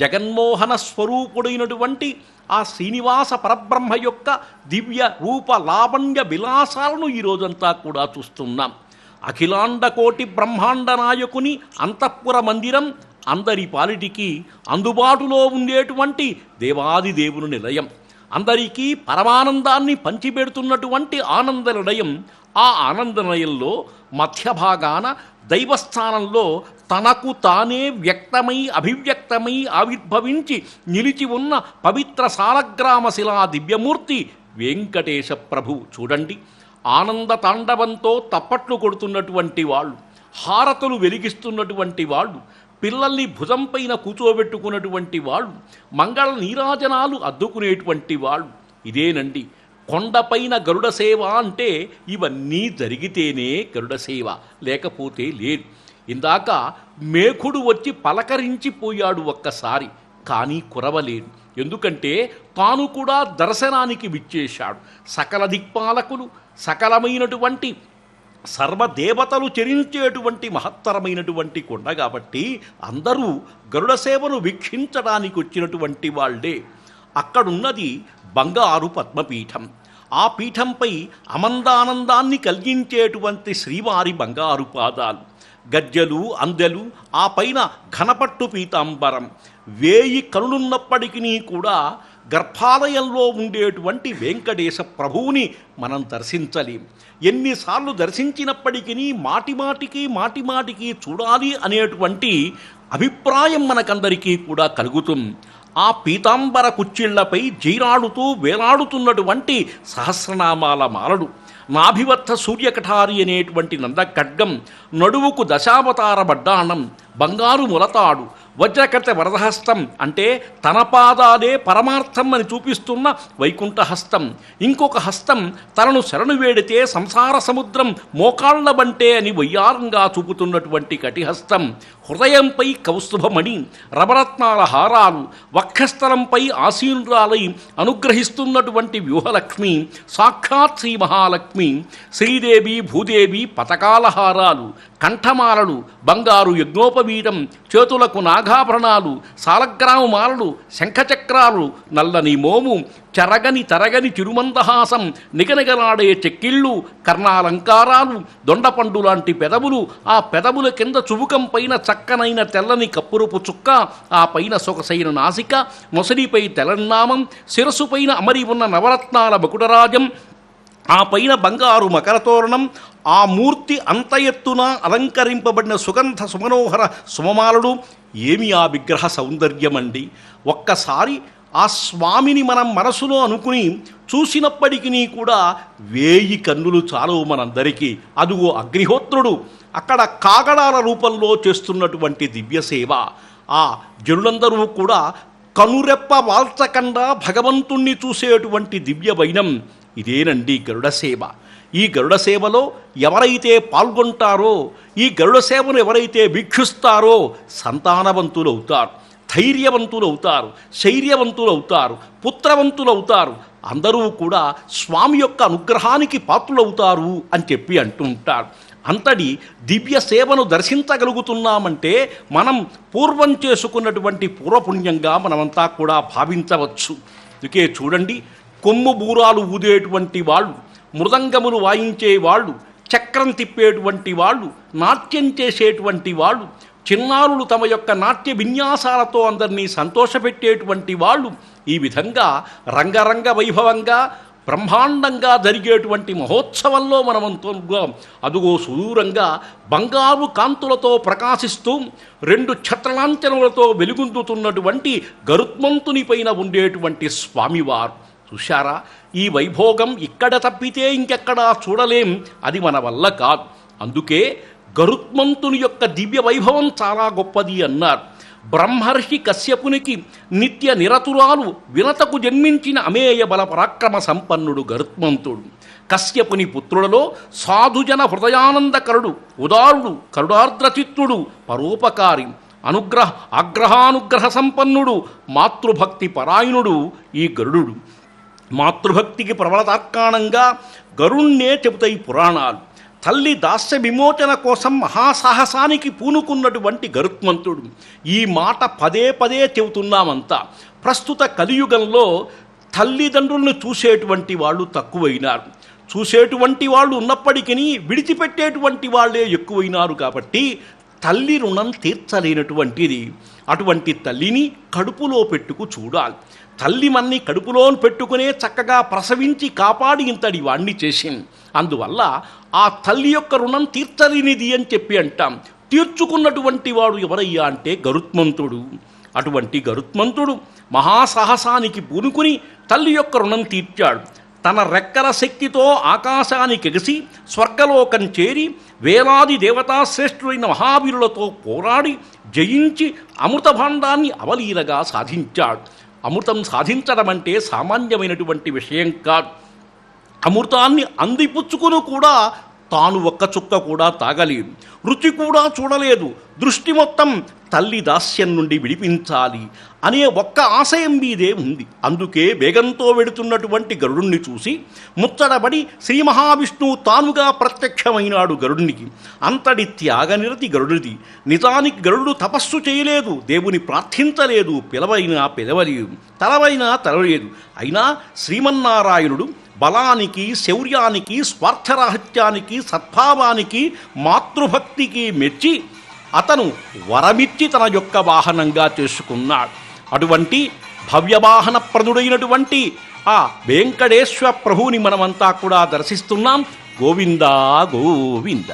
జగన్మోహన స్వరూపుడైనటువంటి ఆ శ్రీనివాస పరబ్రహ్మ యొక్క దివ్య రూప లావణ్య విలాసాలను ఈ రోజంతా కూడా చూస్తున్నాం. అఖిలాండ కోటి బ్రహ్మాండ నాయకుని అంతఃపుర మందిరం అందరి పాలిటికి అందుబాటులో ఉండేటువంటి దేవాది దేవుని నిలయం. అందరికీ పరమానందాన్ని పంచిపెడుతున్నటువంటి ఆనంద నిలయం ఆ ఆనంద నిలయంలో మధ్య భాగాన దైవస్థానంలో తనకు తానే వ్యక్తమై అభివ్యక్తమై ఆవిర్భవించి నిలిచి ఉన్న పవిత్ర సాలగ్రామ శిలా దివ్యమూర్తి వెంకటేశ ప్రభు. చూడండి ఆనంద తాండవంతో తప్పట్లు కొడుతున్నటువంటి వాళ్ళు హారతులు వెలిగిస్తున్నటువంటి వాళ్ళు పిల్లల్ని భుజం పైన కూర్చోబెట్టుకున్నటువంటి వాళ్ళు మంగళ నీరాజనాలు అద్దుకునేటువంటి వాళ్ళు. ఇదేనండి కొండపైన గరుడ సేవ అంటే ఇవన్నీ జరిగితేనే గరుడ సేవ లేకపోతే లేదు. ఇందాక మేకుడు వచ్చి పలకరించిపోయాడు ఒక్కసారి కానీ కురవలేదు ఎందుకంటే తాను కూడా దర్శనానికి విచ్చేశాడు. సకల దిక్పాలకులు సకలమైనటువంటి సర్వదేవతలు చరించేటువంటి మహత్తరమైనటువంటి కొండ కాబట్టి అందరూ గరుడ సేవను వీక్షించడానికి వచ్చినటువంటి వాళ్ళే. అక్కడున్నది బంగారు పద్మపీఠం. ఆ పీఠంపై అమందానందాన్ని కలిగించేటువంటి శ్రీవారి బంగారు పాదాలు. గజ్జలు అందెలు ఆ పైన ఘనపట్టు పీతాంబరం. వేయి కనులున్నప్పటికీ కూడా గర్భాలయంలో ఉండేటువంటి వెంకటేశ ప్రభువుని మనం దర్శించలేం. ఎన్నిసార్లు దర్శించినప్పటికీ మాటిమాటికి మాటిమాటికి చూడాలి అనేటువంటి అభిప్రాయం మనకందరికీ కూడా కలుగుతుంది. ఆ పీతాంబర కుచ్చిళ్ళపై జీరాడుతూ వేలాడుతున్నటువంటి సహస్రనామాల మాలడు నాభివత్త సూర్యకఠారి అనేటువంటి నందఖడ్గం నడువుకు దశావతార బడ్డాణం. బంగారు మొలతాడు వజ్రకర్త వరదహస్తం అంటే తన పాదాలే పరమార్థం అని చూపిస్తున్న వైకుంఠహస్తం. ఇంకొక హస్తం తనను శరణు వేడితే సంసార సముద్రం మోకాళ్ళ బంటే అని వయ్యారంగా చూపుతున్నటువంటి కటిహస్తం. హృదయంపై కౌస్తుభమణి రవరత్నాల హారాలు వక్షస్థలంపై ఆసీనురాలై అనుగ్రహిస్తున్నటువంటి వ్యూహలక్ష్మి సాక్షాత్ శ్రీ మహాలక్ష్మి శ్రీదేవి భూదేవి పతకాల హారాలు కంఠమాలలు బంగారు యజ్ఞోపవీతం చేతులకు నాగాభరణాలు సాలగ్రాము మాలలు శంఖచక్రాలు నల్లని మోము చెరగని తరగని తిరుమందహాసం నిగనిగలాడే చెక్కిళ్ళు కర్ణాలంకారాలు దొండపండు లాంటి పెదవులు ఆ పెదవుల కింద చువుకం పైన చక్కనైన తెల్లని కప్పురుపు చుక్క ఆ పైన సొగసైన నాసిక మొసలిపై తెలన్నామం శిరస్సుపైన అమరి ఉన్న నవరత్నాల బకుటరాజం ఆ పైన బంగారు మకరతోరణం ఆ మూర్తి అంత ఎత్తున అలంకరింపబడిన సుగంధ సుమనోహర సుమమాలడు ఏమి ఆ విగ్రహ సౌందర్యమండి? ఒక్కసారి ఆ స్వామిని మనం మనసులో అనుకుని చూసినప్పటికీ కూడా వేయి కన్నులు చాలవు మనందరికీ. అదుగో అగ్నిహోత్రుడు అక్కడ కాగడాల రూపంలో చేస్తున్నటువంటి దివ్య సేవ. ఆ జనులందరూ కూడా కనురెప్ప వాల్చకుండా భగవంతుణ్ణి చూసేటువంటి దివ్య వైనం. ఇదేనండి గరుడ సేవ. ఈ గరుడ సేవలో ఎవరైతే పాల్గొంటారో ఈ గరుడ సేవను ఎవరైతే వీక్షిస్తారో శైర్యవంతులు అవుతారు పుత్రవంతులు అవుతారు అందరూ కూడా స్వామి యొక్క అనుగ్రహానికి పాత్రులవుతారు అని చెప్పి అంటూ ఉంటారు అంతటి దివ్య సేవను దర్శించగలుగుతున్నామంటే మనం పూర్వం చేసుకున్నటువంటి పూర్వపుణ్యంగా మనమంతా కూడా భావించవచ్చు. అందుకే చూడండి కొమ్ము బూరాలు ఊదేటువంటి వాళ్ళు మృదంగములు వాయించే వాళ్ళు చక్రం తిప్పేటువంటి వాళ్ళు నాట్యం చేసేటువంటి వాళ్ళు చిన్నారులు తమ యొక్క నాట్య విన్యాసాలతో అందరినీ సంతోషపెట్టేటువంటి వాళ్ళు ఈ విధంగా రంగరంగ వైభవంగా బ్రహ్మాండంగా జరిగేటువంటి మహోత్సవంలో మనమంతా అదుగో సుదూరంగా బంగారు కాంతులతో ప్రకాశిస్తూ రెండు ఛత్రలాంఛనములతో వెలుగుందుతున్నటువంటి గరుత్మంతుని పైన ఉండేటువంటి స్వామివారు. చూశారా? ఈ వైభోగం ఇక్కడ తప్పితే ఇంకెక్కడా చూడలేం అది మన వల్ల కాదు. అందుకే గరుత్మంతుని యొక్క దివ్య వైభవం చాలా గొప్పది అన్నారు. బ్రహ్మర్షి కశ్యపునికి నిత్య నిరతురాలు వినతకు జన్మించిన అమేయ బల పరాక్రమ సంపన్నుడు గరుత్మంతుడు. కశ్యపుని పుత్రులలో సాధుజన హృదయానందకరుడు ఉదారుడు కరుడార్ద్రచిత్తుడు పరోపకారి అనుగ్రహ ఆగ్రహానుగ్రహ సంపన్నుడు మాతృభక్తి పరాయణుడు ఈ గరుడు. మాతృభక్తికి ప్రబలతార్కాణంగా గరుణ్ణే చెబుతాయి పురాణాలు. తల్లి దాస్య విమోచన కోసం మహాసాహసానికి పూనుకున్నటువంటి గరుత్మంతుడు. ఈ మాట పదే పదే చెబుతున్నామంతా. ప్రస్తుత కలియుగంలో తల్లిదండ్రులను చూసేటువంటి వాళ్ళు తక్కువైనారు. చూసేటువంటి వాళ్ళు ఉన్నప్పటికీ విడిచిపెట్టేటువంటి వాళ్ళే ఎక్కువైనారు కాబట్టి తల్లి రుణం తీర్చలేనటువంటిది అటువంటి తల్లిని కడుపులో పెట్టుకు చూడాలి. తల్లి మన్ని కడుపులో పెట్టుకునే చక్కగా ప్రసవించి కాపాడి ఇంతటి వాణ్ణి చేసింది. అందువల్ల ఆ తల్లి యొక్క రుణం తీర్చలేనిది అని చెప్పి అంటాం. తీర్చుకున్నటువంటి వాడు ఎవరయ్యా అంటే గరుత్మంతుడు. అటువంటి గరుత్మంతుడు మహాసాహసానికి పూనుకుని తల్లి యొక్క రుణం తీర్చాడు. తన రెక్కల శక్తితో ఆకాశానికి ఎగిసి స్వర్గలోకం చేరి వేలాది దేవతాశ్రేష్ఠులైన మహావీరులతో పోరాడి జయించి అమృతభాండాన్ని అవలీలగా సాధించాడు. అమృతం సాధించడం అంటే సామాన్యమైనటువంటి విషయం కాదు. అమృతాన్ని అందిపుచ్చుకుని కూడా తాను ఒక్క చుక్క కూడా తాగలేదు. రుచి కూడా చూడలేదు. దృష్టి మొత్తం తల్లి దాస్యం నుండి విడిపించాలి అనే ఒక్క ఆశయం మీదే ఉంది. అందుకే వేగంతో వెడుతున్నటువంటి గరుడుణ్ణి చూసి ముచ్చటబడి శ్రీ మహావిష్ణువు తానుగా ప్రత్యక్షమైనాడు గరుడునికి. అంతటి త్యాగనిరతి గరుడిది. నిజానికి గరుడు తపస్సు చేయలేదు దేవుని ప్రార్థించలేదు పిలవైనా పిలవలేదు తలవైనా తలలేదు అయినా శ్రీమన్నారాయణుడు బలానికి శౌర్యానికి స్వార్థరాహిత్యానికి సద్భావానికి మాతృభక్తికి మెచ్చి అతను వరమిచ్చి తన యొక్క వాహనంగా చేసుకున్నాడు అటువంటి భవ్యవాహన ప్రదుడైనటువంటి ఆ వెంకటేశ్వర ప్రభువుని మనమంతా కూడా దర్శిస్తున్నాం. గోవిందా గోవింద.